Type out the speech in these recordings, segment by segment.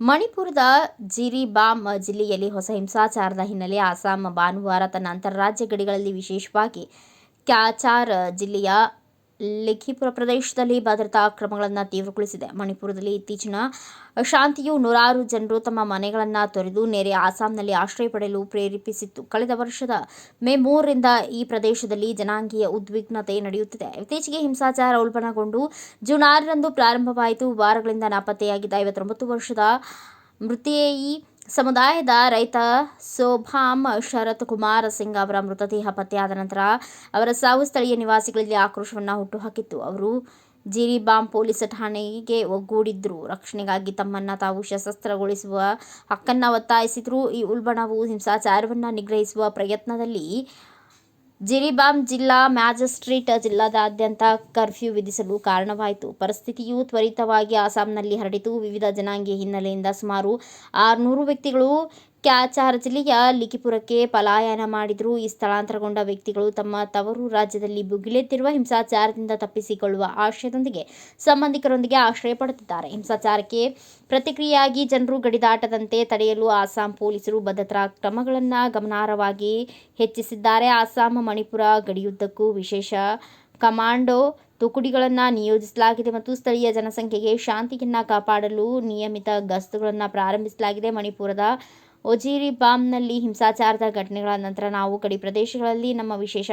ಮಣಿಪುರದ ಜಿರಿಬಾಮ್ ಜಿಲ್ಲೆಯಲ್ಲಿ ಹೊಸ ಹಿಂಸಾಚಾರದ ಹಿನ್ನೆಲೆ ಅಸ್ಸಾಂ ಭಾನುವಾರ ತನ್ನ ಅಂತಾರಾಜ್ಯ ಗಡಿಗಳಲ್ಲಿ ವಿಶೇಷವಾಗಿ ಕ್ಯಾಚಾರ್ ಜಿಲ್ಲೆಯ ಲಿಖಿಪುರ ಪ್ರದೇಶದಲ್ಲಿ ಭದ್ರತಾ ಕ್ರಮಗಳನ್ನು ತೀವ್ರಗೊಳಿಸಿದೆ. ಮಣಿಪುರದಲ್ಲಿ ಇತ್ತೀಚಿನ ಶಾಂತಿಯು ನೂರಾರು ಜನರು ತಮ್ಮ ಮನೆಗಳನ್ನು ತೊರೆದು ನೆರೆ ಅಸ್ಸಾಂನಲ್ಲಿ ಆಶ್ರಯ ಪಡೆಯಲು ಪ್ರೇರೇಪಿಸಿತ್ತು. ಕಳೆದ ವರ್ಷದ ಮೇ ಮೂರರಿಂದ ಈ ಪ್ರದೇಶದಲ್ಲಿ ಜನಾಂಗೀಯ ಉದ್ವಿಗ್ನತೆ ನಡೆಯುತ್ತಿದೆ. ಇತ್ತೀಚೆಗೆ ಹಿಂಸಾಚಾರ ಉಲ್ಬಣಗೊಂಡು ಜೂನ್ ಆರರಂದು ಪ್ರಾರಂಭವಾಯಿತು. ವಾರಗಳಿಂದ ನಾಪತ್ತೆಯಾಗಿದ್ದ ಐವತ್ತೊಂಬತ್ತು ವರ್ಷದ ಮೃತೇಯಿ ಸಮುದಾಯದ ರೈತ ಸೋಭಾಮ್ ಶರತ್ ಕುಮಾರ್ ಸಿಂಗ್ ಅವರ ಮೃತದೇಹ ಪತ್ತೆಯಾದ ನಂತರ ಅವರ ಸಾವು ಸ್ಥಳೀಯ ನಿವಾಸಿಗಳಲ್ಲಿ ಆಕ್ರೋಶವನ್ನು ಹುಟ್ಟುಹಾಕಿತ್ತು. ಅವರು ಜಿರಿಬಾಮ್ ಪೊಲೀಸ್ ಠಾಣೆಗೆ ಒಗ್ಗೂಡಿದ್ರು. ರಕ್ಷಣೆಗಾಗಿ ತಮ್ಮನ್ನ ತಾವು ಸಶಸ್ತ್ರಗೊಳಿಸುವ ಹಕ್ಕನ್ನ ಒತ್ತಾಯಿಸಿದ್ರು. ಈ ಉಲ್ಬಣವು ಹಿಂಸಾಚಾರವನ್ನು ನಿಗ್ರಹಿಸುವ ಪ್ರಯತ್ನದಲ್ಲಿ ಜಿರಿಬಾಮ್ ಜಿಲ್ಲಾ ಮ್ಯಾಜಿಸ್ಟ್ರೇಟ್ ಜಿಲ್ಲಾದಾದ್ಯಂತ ಕರ್ಫ್ಯೂ ವಿಧಿಸಲು ಕಾರಣವಾಯಿತು. ಪರಿಸ್ಥಿತಿಯು ತ್ವರಿತವಾಗಿ ಅಸ್ಸಾಂನಲ್ಲಿ ಹರಡಿತು. ವಿವಿಧ ಜನಾಂಗೀಯ ಹಿನ್ನೆಲೆಯಿಂದ ಸುಮಾರು ಆರುನೂರು ವ್ಯಕ್ತಿಗಳು ಕ್ಯಾಚಾರ್ ಜಿಲ್ಲೆಯ ಲಿಖಿಪುರಕ್ಕೆ ಪಲಾಯನ ಮಾಡಿದರೂ. ಈ ಸ್ಥಳಾಂತರಗೊಂಡ ವ್ಯಕ್ತಿಗಳು ತಮ್ಮ ತವರು ರಾಜ್ಯದಲ್ಲಿ ಭುಗಿಲೆತ್ತಿರುವ ಹಿಂಸಾಚಾರದಿಂದ ತಪ್ಪಿಸಿಕೊಳ್ಳುವ ಆಶಯದೊಂದಿಗೆ ಸಂಬಂಧಿಕರೊಂದಿಗೆ ಆಶ್ರಯ ಪಡೆದಿದ್ದಾರೆ. ಹಿಂಸಾಚಾರಕ್ಕೆ ಪ್ರತಿಕ್ರಿಯೆಯಾಗಿ ಜನರು ಗಡಿದಾಟದಂತೆ ತಡೆಯಲು ಅಸ್ಸಾಂ ಪೊಲೀಸರು ಭದ್ರತಾ ಕ್ರಮಗಳನ್ನು ಗಮನಾರ್ಹವಾಗಿ ಹೆಚ್ಚಿಸಿದ್ದಾರೆ. ಅಸ್ಸಾಂ, ಮಣಿಪುರ ಗಡಿಯುದ್ದಕ್ಕೂ ವಿಶೇಷ ಕಮಾಂಡೋ ತುಕುಡಿಗಳನ್ನು ನಿಯೋಜಿಸಲಾಗಿದೆ ಮತ್ತು ಸ್ಥಳೀಯ ಜನಸಂಖ್ಯೆಗೆ ಶಾಂತಿಯನ್ನು ಕಾಪಾಡಲು ನಿಯಮಿತ ಗಸ್ತುಗಳನ್ನು ಪ್ರಾರಂಭಿಸಲಾಗಿದೆ. ಮಣಿಪುರದ ಒಜಿರಿಬಾಮ್ನಲ್ಲಿ ಹಿಂಸಾಚಾರದ ಘಟನೆಗಳ ನಂತರ ನಾವು ಗಡಿ ಪ್ರದೇಶಗಳಲ್ಲಿ ನಮ್ಮ ವಿಶೇಷ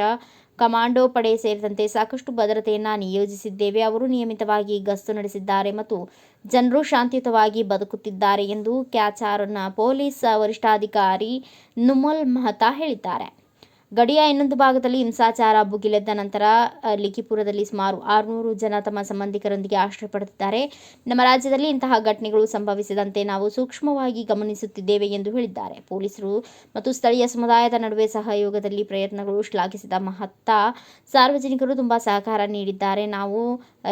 ಕಮಾಂಡೋ ಪಡೆ ಸೇರಿದಂತೆ ಸಾಕಷ್ಟು ಭದ್ರತೆಯನ್ನು ನಿಯೋಜಿಸಿದ್ದೇವೆ. ಅವರು ನಿಯಮಿತವಾಗಿ ಗಸ್ತು ನಡೆಸಿದ್ದಾರೆ ಮತ್ತು ಜನರು ಶಾಂತಿಯುತವಾಗಿ ಬದುಕುತ್ತಿದ್ದಾರೆ ಎಂದು ಕ್ಯಾಚಾರ್ನ ಪೊಲೀಸ್ ವರಿಷ್ಠಾಧಿಕಾರಿ ನುಮಲ್ ಮಹತಾ ಹೇಳಿದ್ದಾರೆ. ಗಡಿಯ ಇನ್ನೊಂದು ಭಾಗದಲ್ಲಿ ಹಿಂಸಾಚಾರ, ಭುಗಿಲೆದ್ದ ನಂತರ ಲಿಖಿಪುರದಲ್ಲಿ ಸುಮಾರು ಆರುನೂರು ಜನ ತಮ್ಮ ಸಂಬಂಧಿಕರೊಂದಿಗೆ ಆಶ್ರಯ ಪಡೆದಿದ್ದಾರೆ. ನಮ್ಮ ರಾಜ್ಯದಲ್ಲಿ ಇಂತಹ ಘಟನೆಗಳು ಸಂಭವಿಸದಂತೆ ನಾವು ಸೂಕ್ಷ್ಮವಾಗಿ ಗಮನಿಸುತ್ತಿದ್ದೇವೆ ಎಂದು ಹೇಳಿದ್ದಾರೆ. ಪೊಲೀಸರು ಮತ್ತು ಸ್ಥಳೀಯ ಸಮುದಾಯದ ನಡುವೆ ಸಹಯೋಗದಲ್ಲಿ ಪ್ರಯತ್ನಗಳು ಶ್ಲಾಘಿಸಿದ ಮಹತ್ತ ಸಾರ್ವಜನಿಕರು ತುಂಬಾ ಸಹಕಾರ ನೀಡಿದ್ದಾರೆ. ನಾವು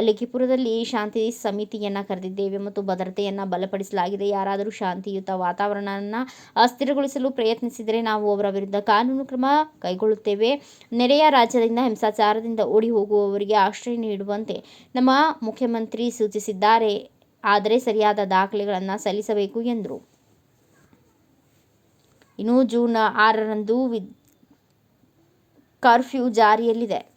ಲಿಖಿಪುರದಲ್ಲಿ ಶಾಂತಿ ಸಮಿತಿಯನ್ನು ಕರೆದಿದ್ದೇವೆ ಮತ್ತು ಭದ್ರತೆಯನ್ನು ಬಲಪಡಿಸಲಾಗಿದೆ. ಯಾರಾದರೂ ಶಾಂತಿಯುತ ವಾತಾವರಣವನ್ನು ಅಸ್ಥಿರಗೊಳಿಸಲು ಪ್ರಯತ್ನಿಸಿದರೆ ನಾವು ಅವರ ವಿರುದ್ಧ ಕಾನೂನು ಕ್ರಮ ಕೈಗೊಳ್ಳುತ್ತೇವೆ. ನೆರೆಯ ರಾಜ್ಯದಿಂದ ಹಿಂಸಾಚಾರದಿಂದ ಓಡಿ ಹೋಗುವವರಿಗೆ ಆಶ್ರಯ ನೀಡುವಂತೆ ನಮ್ಮ ಮುಖ್ಯಮಂತ್ರಿ ಸೂಚಿಸಿದ್ದಾರೆ. ಆದರೆ ಸರಿಯಾದ ದಾಖಲೆಗಳನ್ನು ಸಲ್ಲಿಸಬೇಕು ಎಂದರು. ಇನ್ನು ಜೂನ್ ಆರರಂದು ಕರ್ಫ್ಯೂ ಜಾರಿಯಲ್ಲಿದೆ.